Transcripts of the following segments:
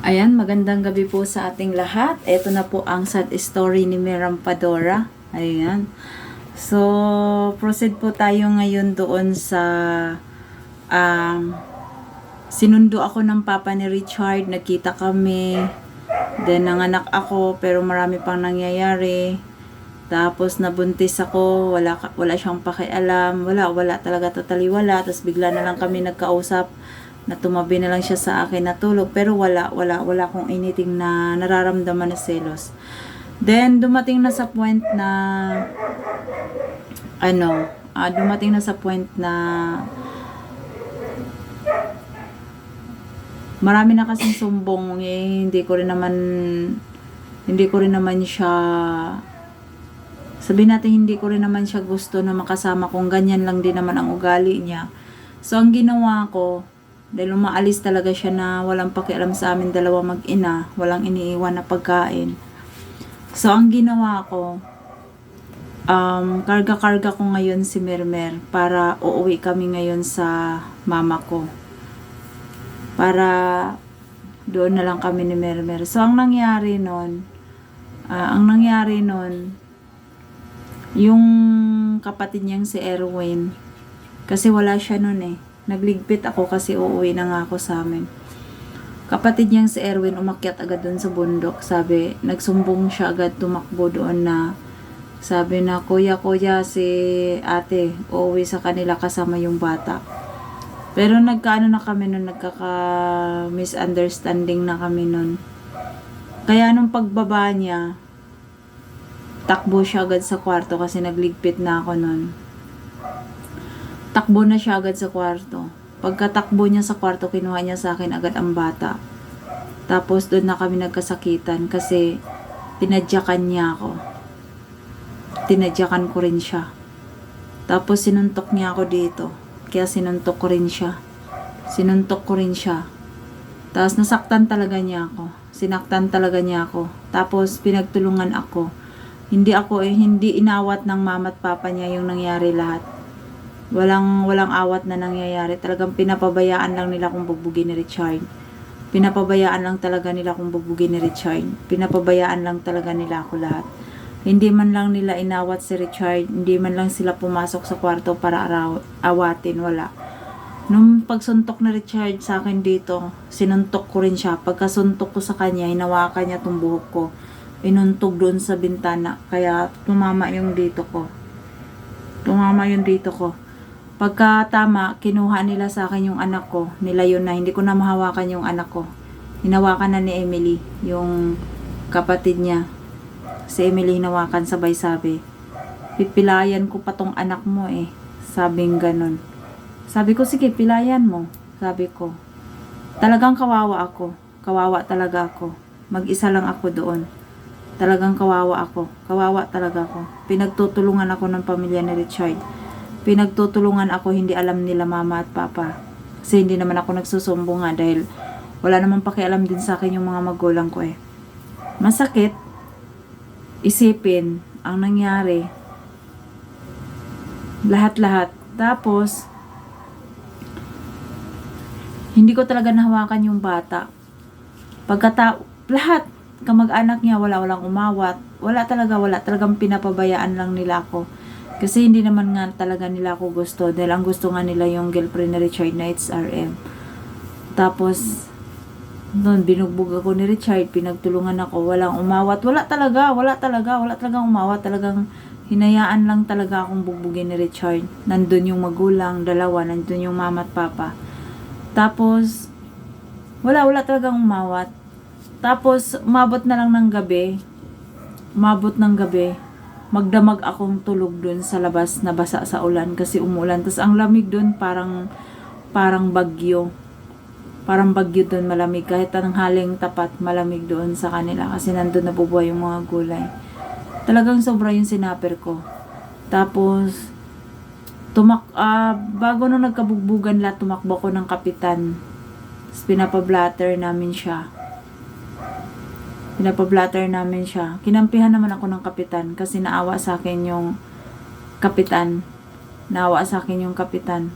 Ayan, magandang gabi po sa ating lahat. Ito na po ang sad story ni Miram Padora. Ayan. So, proceed po tayo ngayon doon sa um, sinundo ako ng papa ni Richard. Nagkita kami. Then, nanganak ako pero marami pang nangyayari. Tapos nabuntis ako, wala, wala siyang pakialam, wala, wala talaga totally wala. Tapos bigla na lang kami nagkausap na tumabi na lang siya sa akin natulog. Pero wala, wala, wala akong anything na nararamdaman na selos. Then dumating na sa point na ano, ah, dumating na sa point na marami na kasing sumbong eh, hindi ko rin naman hindi ko rin naman siya sabihin natin hindi ko rin naman siya gusto na makasama kung ganyan lang din naman ang ugali niya. So, ang ginawa ko, dahil umaalis talaga siya na walang pakialam sa amin dalawa mag-ina, walang iniiwan na pagkain. So, ang ginawa ko, um, karga-karga ko ngayon si Mermer para uuwi kami ngayon sa mama ko. Para doon na lang kami ni Mermer. So, ang nangyari nun, ah, ang nangyari nun, yung kapatid niyang si Erwin, kasi wala siya nun eh. Nagligpit ako kasi uuwi na nga ako sa amin. Kapatid niyang si Erwin umakyat agad doon sa bundok. Sabi, nagsumbong siya agad tumakbo doon na sabi na, kuya, kuya, si ate, uuwi sa kanila kasama yung bata. Pero nagkaano na kami nun, nagkaka-misunderstanding na kami nun. Kaya nung pagbaba niya, takbo siya agad sa kwarto kasi nagligpit na ako nun. Takbo na siya agad sa kwarto. Pagkatakbo niya sa kwarto, kinuha niya sa akin agad ang bata. Tapos doon na kami nagkasakitan kasi tinadyakan niya ako. Tinadyakan ko rin siya. Tapos sinuntok niya ako dito. Kaya sinuntok ko rin siya. Sinuntok ko rin siya. Tapos nasaktan talaga niya ako. Sinaktan talaga niya ako. Tapos pinagtulungan ako. Hindi ako eh, hindi inawat ng mama at papa niya yung nangyari lahat. Walang walang awat na nangyayari. Talagang pinapabayaan lang nila kung bugbugin ni Richard. Pinapabayaan lang talaga nila kung bugbugin ni Richard. Pinapabayaan lang talaga nila ako lahat. Hindi man lang nila inawat si Richard. Hindi man lang sila pumasok sa kwarto para araw, awatin. Wala. Nung pagsuntok ni Richard sa akin dito, sinuntok ko rin siya. Pagkasuntok ko sa kanya, hinawakan niya tong buhok ko. Inuntog doon sa bintana. Kaya tumama yung dito ko. Tumama yung dito ko. Pagka tama, kinuha nila sa akin yung anak ko. Nilayo na. Hindi ko na mahawakan yung anak ko. Hinawakan na ni Emily, yung kapatid niya. Si Emily hinawakan sabay sabi, pipilayan ko pa tong anak mo eh. Sabing ganun. Sabi ko, sige, pilayan mo. Sabi ko. Talagang kawawa ako. Kawawa talaga ako. Mag-isa lang ako doon. Talagang kawawa ako. Kawawa talaga ako. Pinagtutulungan ako ng pamilya ni Richard. Pinagtutulungan ako, hindi alam nila mama at papa. Kasi hindi naman ako nagsusumbong nga dahil wala naman pakialam din sa akin yung mga magulang ko eh. Masakit. Isipin ang nangyari. Lahat-lahat. Tapos, hindi ko talaga nahawakan yung bata. Pagkata, lahat, kamag-anak niya, wala walang umawat. Wala talaga, wala. Talagang pinapabayaan lang nila ako. Kasi hindi naman nga talaga nila ako gusto. Dahil ang gusto nga nila yung girlfriend ni Richard it's RM. Tapos, noon, binugbog ako ni Richard, pinagtulungan ako, walang umawat. Wala talaga, wala talaga, wala talagang umawat. Talagang hinayaan lang talaga akong bugbugin ni Richard. Nandun yung magulang, dalawa, nandun yung mama at papa. Tapos, wala, wala talagang umawat. Tapos, umabot na lang ng gabi. Umabot ng gabi. Magdamag akong tulog dun sa labas na basa sa ulan kasi umulan. Tapos, ang lamig dun parang, parang bagyo. Parang bagyo dun malamig. Kahit anong haling tapat, malamig doon sa kanila kasi nandun nabubuhay yung mga gulay. Talagang sobra yung sinaper ko. Tapos, tumak ah bago nung nagkabugbugan lahat tumakbo ko ng kapitan Tapos pinapablatter namin siya pinapablatter namin siya kinampihan naman ako ng kapitan kasi naawa sa akin yung kapitan naawa sa akin yung kapitan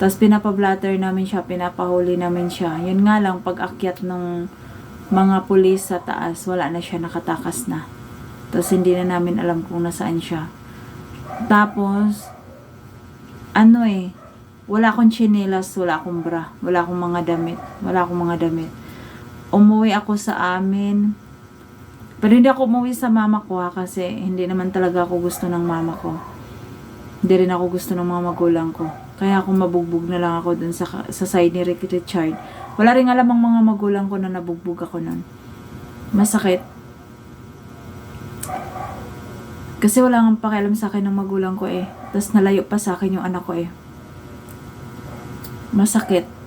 Tapos pinapablatter namin siya, pinapahuli namin siya. Yun nga lang, pag akyat ng mga pulis sa taas, wala na siya, nakatakas na. Tapos hindi na namin alam kung nasaan siya. Tapos, ano eh, wala akong chinelas, wala akong bra, wala akong mga damit, wala akong mga damit. Umuwi ako sa amin. Pero hindi ako umuwi sa mama ko ha, kasi hindi naman talaga ako gusto ng mama ko. Hindi rin ako gusto ng mga magulang ko. Kaya ako mabugbog na lang ako dun sa, sa side ni Ricky Richard. Wala rin alam ang mga magulang ko na nabugbog ako nun. Masakit. Kasi wala nga pakialam sa akin ng magulang ko eh. Tapos nalayo pa sa akin yung anak ko eh. Masakit.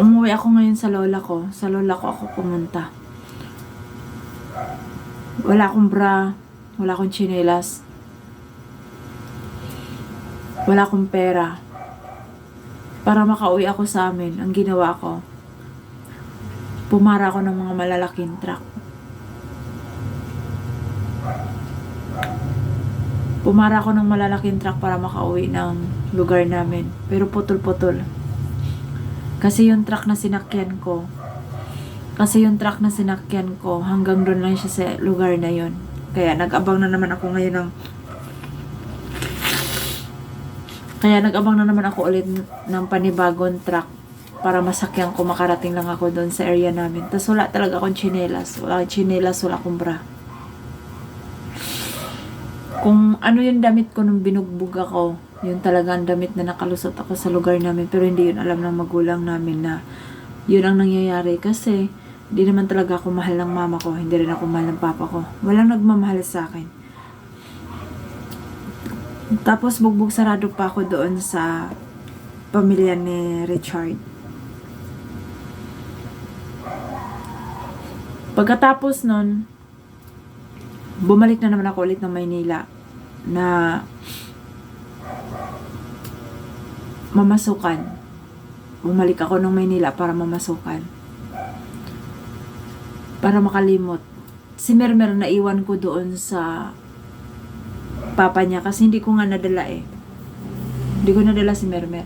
Umuwi ako ngayon sa lola ko. Sa lola ko ako pumunta. Wala akong bra. Wala akong chinelas. Wala akong pera. Para makauwi ako sa amin, ang ginawa ko, pumara ako ng mga malalaking truck. Pumara ako ng malalaking truck para makauwi ng lugar namin. Pero putol-putol. Kasi yung truck na sinakyan ko, kasi yung truck na sinakyan ko, hanggang doon lang siya sa lugar na yon. Kaya nag-abang na naman ako ngayon ng Kaya nag-abang na naman ako ulit ng panibagong truck para masakyan ko makarating lang ako doon sa area namin. Tapos wala talaga akong chinelas. Wala akong chinelas, wala akong bra. Kung ano yung damit ko nung binugbog ako, yun talaga ang damit na nakalusot ako sa lugar namin. Pero hindi yun alam ng magulang namin na yun ang nangyayari. Kasi hindi naman talaga ako mahal ng mama ko. Hindi rin ako mahal ng papa ko. Walang nagmamahal sa akin. Tapos bugbog sarado pa ako doon sa pamilya ni Richard. Pagkatapos nun, bumalik na naman ako ulit ng Maynila na mamasukan. Bumalik ako ng Maynila para mamasukan. Para makalimot. Si Mermer na iwan ko doon sa papa niya kasi hindi ko nga nadala eh. Hindi ko nadala si Mermer.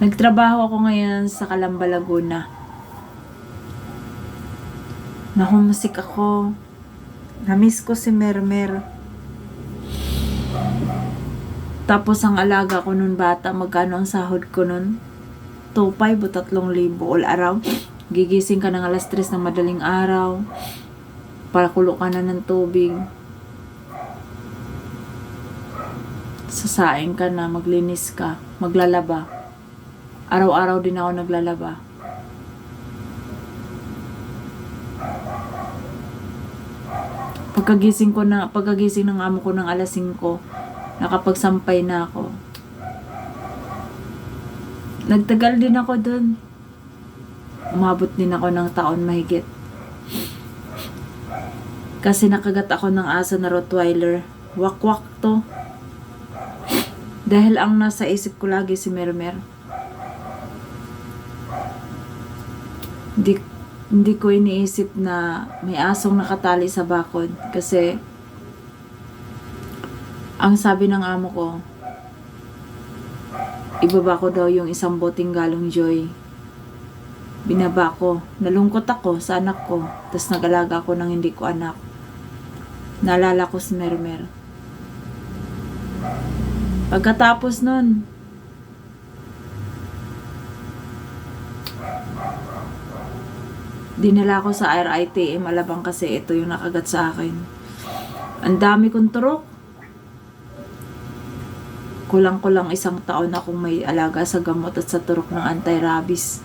Nagtrabaho ako ngayon sa Calamba, Laguna. Nahumusik ako. Namiss ko si Mermer. Tapos ang alaga ko nun bata, magkano ang sahod ko nun? 2.5 o 3,000 all around. Gigising ka ng alas 3 ng madaling araw para kulo ka na ng tubig. Sasaing ka na, maglinis ka, maglalaba. Araw-araw din ako naglalaba. Pagkagising ko na, pagkagising ng amo ko ng alas 5, nakapagsampay na ako. Nagtagal din ako dun. Umabot din ako ng taon mahigit. Kasi nakagat ako ng aso na Rottweiler. Wakwak to. Dahil ang nasa isip ko lagi si Mermer. Hindi, hindi ko iniisip na may asong nakatali sa bakod. Kasi ang sabi ng amo ko, ibaba ko daw yung isang boting galong joy. Binaba ko. Nalungkot ako sa anak ko. Tapos nag-alaga ako ng hindi ko anak. Naalala ko si Mermer. Pagkatapos nun, dinala ko sa RITM Alabang kasi ito yung nakagat sa akin. Ang dami kong turok. Kulang-kulang isang taon akong may alaga sa gamot at sa turok ng anti-rabies.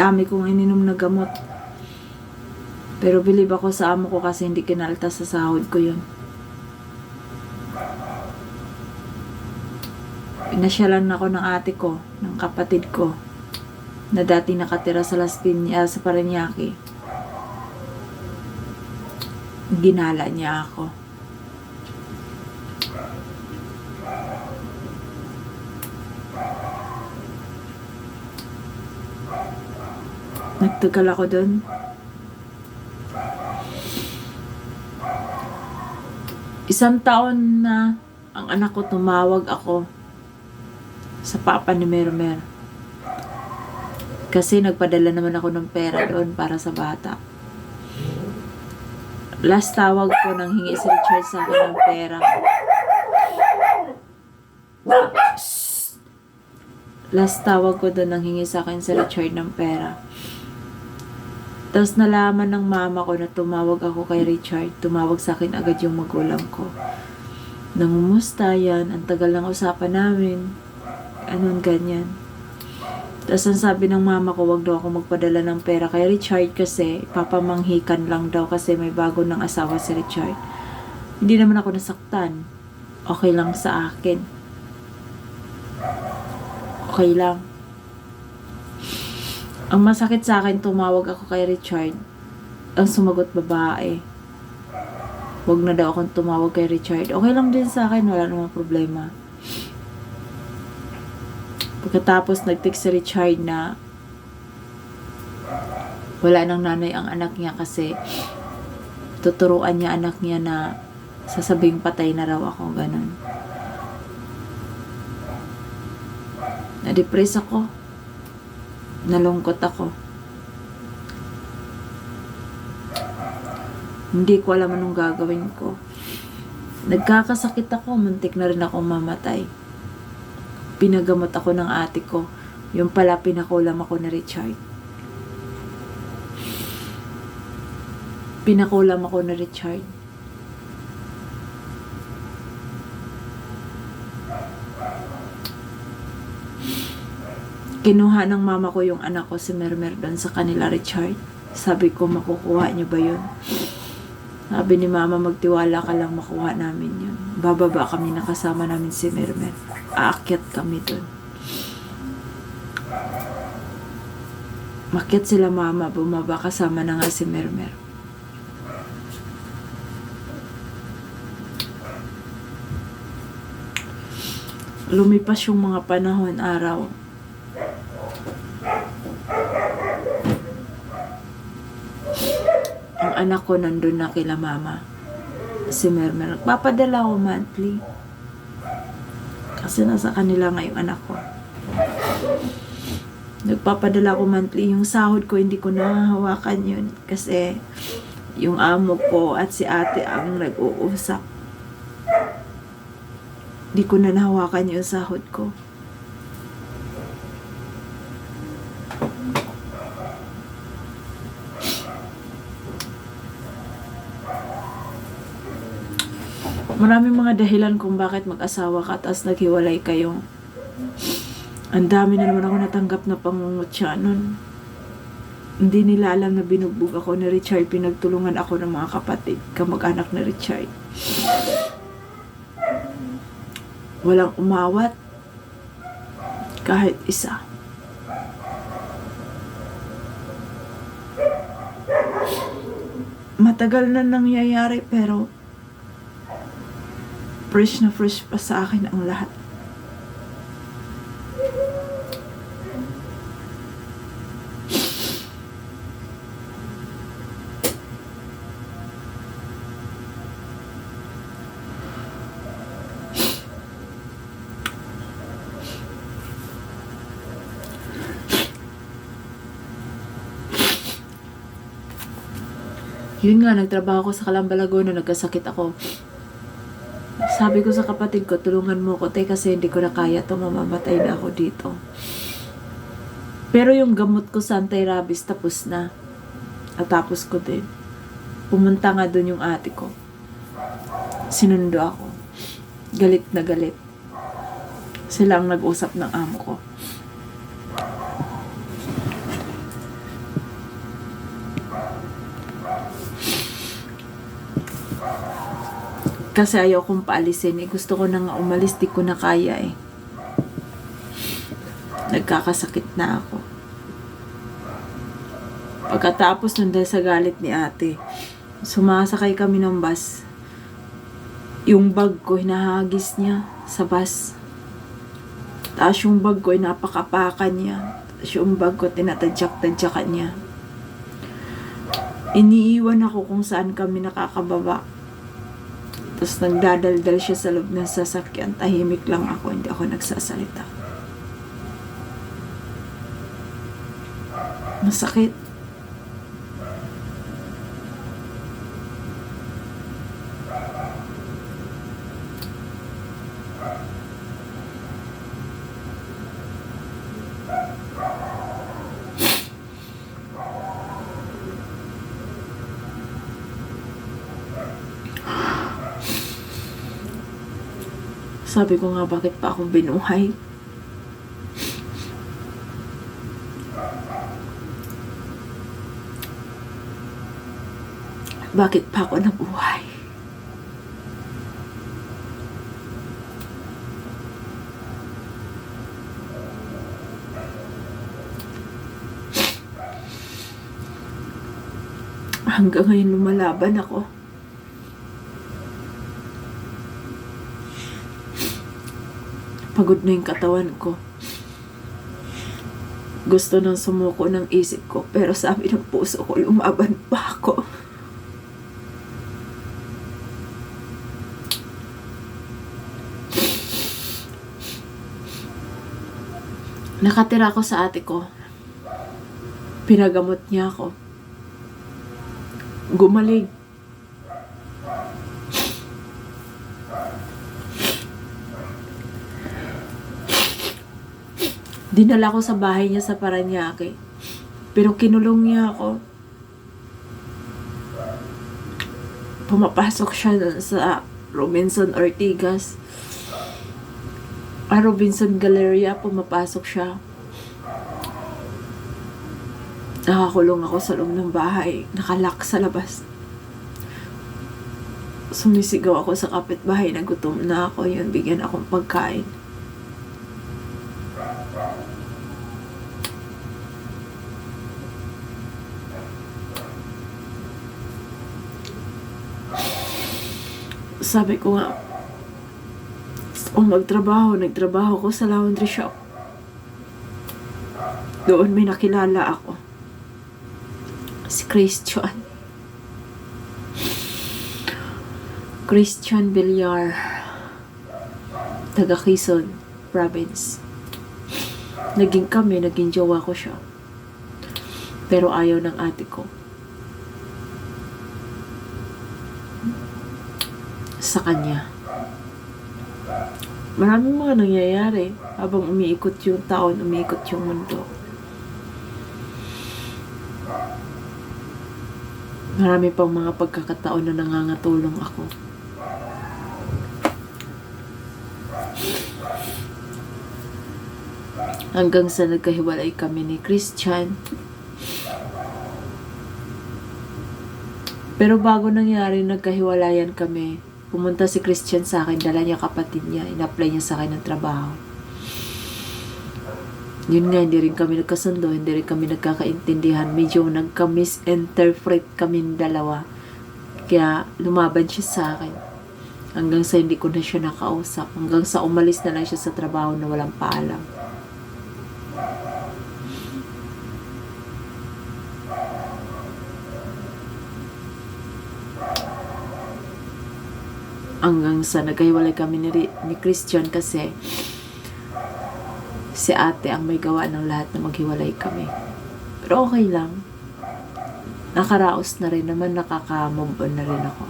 Dami kong ininom na gamot. Pero bilib ako sa amo ko kasi hindi kinalta sa sahod ko yun. Pinasyalan ako ng ate ko, ng kapatid ko, na dati nakatira sa Las Piñas, ah, sa Paranaque. Ginala niya ako. Nagtagal ako doon. Isang taon na ang anak ko tumawag ako sa papa ni Mermer. -mer. Kasi nagpadala naman ako ng pera doon para sa bata. Last tawag ko nang hingi si Richard sa akin ng pera. Last tawag ko doon nang hingi sa akin si Richard ng pera. Tapos nalaman ng mama ko na tumawag ako kay Richard. Tumawag sa akin agad yung magulang ko. Nangumusta yan. Ang tagal ng usapan namin. Anong ganyan. Tapos ang sabi ng mama ko, wag daw ako magpadala ng pera kay Richard kasi papamanghikan lang daw kasi may bago ng asawa si Richard. Hindi naman ako nasaktan. Okay lang sa akin. Okay lang. Ang masakit sa akin, tumawag ako kay Richard. Ang sumagot babae. Huwag na daw akong tumawag kay Richard. Okay lang din sa akin, wala namang problema. Pagkatapos nag-text si Richard na wala nang nanay ang anak niya kasi tuturuan niya anak niya na sasabing patay na raw ako, ganun. Na-depress ako. Nalungkot ako. Hindi ko alam anong gagawin ko. Nagkakasakit ako, muntik na rin ako mamatay. Pinagamot ako ng ate ko. Yung pala pinakulam ako ni Richard. Pinakulam ako ni Richard. Kinuha ng mama ko yung anak ko si Mermer doon sa kanila Richard. Sabi ko, makukuha niyo ba yun? Sabi ni mama, magtiwala ka lang makuha namin yun. Bababa kami nakasama namin si Mermer. Aakyat kami doon. Makyat sila mama, bumaba kasama na nga si Mermer. Lumipas yung mga panahon, araw. Anak ko nandun na kila mama. Si Mermer. Nagpapadala ako monthly. Kasi nasa kanila nga yung anak ko. Nagpapadala ako monthly. Yung sahod ko, hindi ko nahahawakan yun. Kasi yung amo ko at si ate ang nag-uusap. Hindi ko na nahawakan yung sahod ko. Maraming mga dahilan kung bakit mag-asawa ka tapos naghiwalay kayo. Ang dami na naman ako natanggap na pangungutya nun. Hindi nila alam na binugbog ako ni Richard. Pinagtulungan ako ng mga kapatid, kamag-anak ni Richard. Walang umawat. Kahit isa. Matagal na nangyayari pero fresh na fresh pa sa akin ang lahat. Yun nga, nagtrabaho ko sa Calamba, Laguna, nagkasakit ako. Sabi ko sa kapatid ko, tulungan mo ko, te, kasi hindi ko na kaya to, mamamatay na ako dito. Pero yung gamot ko sa anti-rabies, tapos na. At tapos ko din. Pumunta nga dun yung ate ko. Sinundo ako. Galit na galit. Sila ang nag-usap ng amo ko. Kasi ayaw kong paalisin eh. Gusto ko na nga umalis, di ko na kaya eh. Nagkakasakit na ako. Pagkatapos nun dahil sa galit ni ate, sumasakay kami ng bus. Yung bag ko, hinahagis niya sa bus. Tapos yung bag ko, napakapakan niya. Tapos yung bag ko, tinatadyak-tadyakan niya. Iniiwan ako kung saan kami nakakababa. Tapos nagdadaldal siya sa loob ng sasakyan. Tahimik lang ako, hindi ako nagsasalita. Masakit. Sabi ko nga, bakit pa ako binuhay? Bakit pa ako nabuhay? Hanggang ngayon lumalaban ako. Pagod na yung katawan ko. Gusto nang sumuko ng isip ko, pero sabi ng puso ko, lumaban pa ako. Nakatira ako sa ate ko. Pinagamot niya ako. Gumaling. Dinala ko sa bahay niya sa Paranaque. Pero kinulong niya ako. Pumapasok siya sa Robinson Ortigas. Ah, Robinson Galleria, pumapasok siya. Nakakulong ako sa loob ng bahay. Nakalak sa labas. Sumisigaw ako sa kapitbahay na gutom na ako. Yun, bigyan akong pagkain. Sabi ko nga, kung magtrabaho, nagtrabaho ko sa laundry shop. Doon may nakilala ako. Si Christian. Christian Villar. Taga Quezon Province. Naging kami, naging jowa ko siya. Pero ayaw ng ate ko. Sa kanya. Maraming mga nangyayari habang umiikot yung taon, umiikot yung mundo. Marami pang mga pagkakataon na nangangatulong ako. Hanggang sa nagkahiwalay kami ni Christian. Pero bago nangyari nagkahiwalayan kami, pumunta si Christian sa akin, dala niya kapatid niya, in-apply niya sa akin ng trabaho. Yun nga, hindi rin kami nagkasundo, hindi rin kami nagkakaintindihan. Medyo nagka-misinterpret kami dalawa. Kaya lumaban siya sa akin. Hanggang sa hindi ko na siya nakausap. Hanggang sa umalis na lang siya sa trabaho na walang paalam. Hanggang sa nagkahiwalay kami ni, ni Christian kasi si ate ang may gawa ng lahat na maghiwalay kami. Pero okay lang. Nakaraos na rin naman, nakaka-move on na rin ako.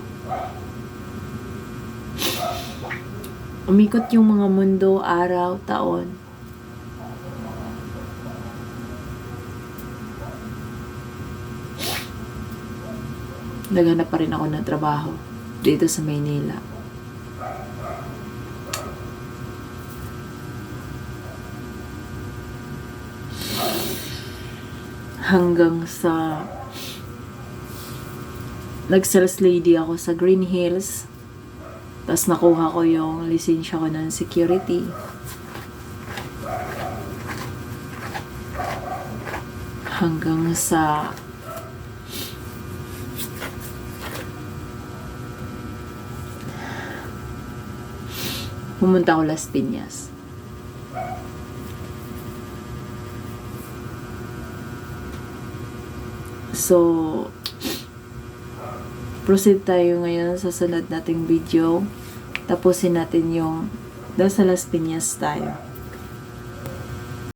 Umikot yung mga mundo, araw, taon. Naghanap pa rin ako ng trabaho dito sa Maynila. Hanggang sa nag-sales lady ako sa Green Hills. Tapos nakuha ko yung lisensya ko ng security. Hanggang sa pumunta ako Las Piñas. So, proceed tayo ngayon sa sunod nating video. Tapusin natin yung Dasal Las Piñas tayo.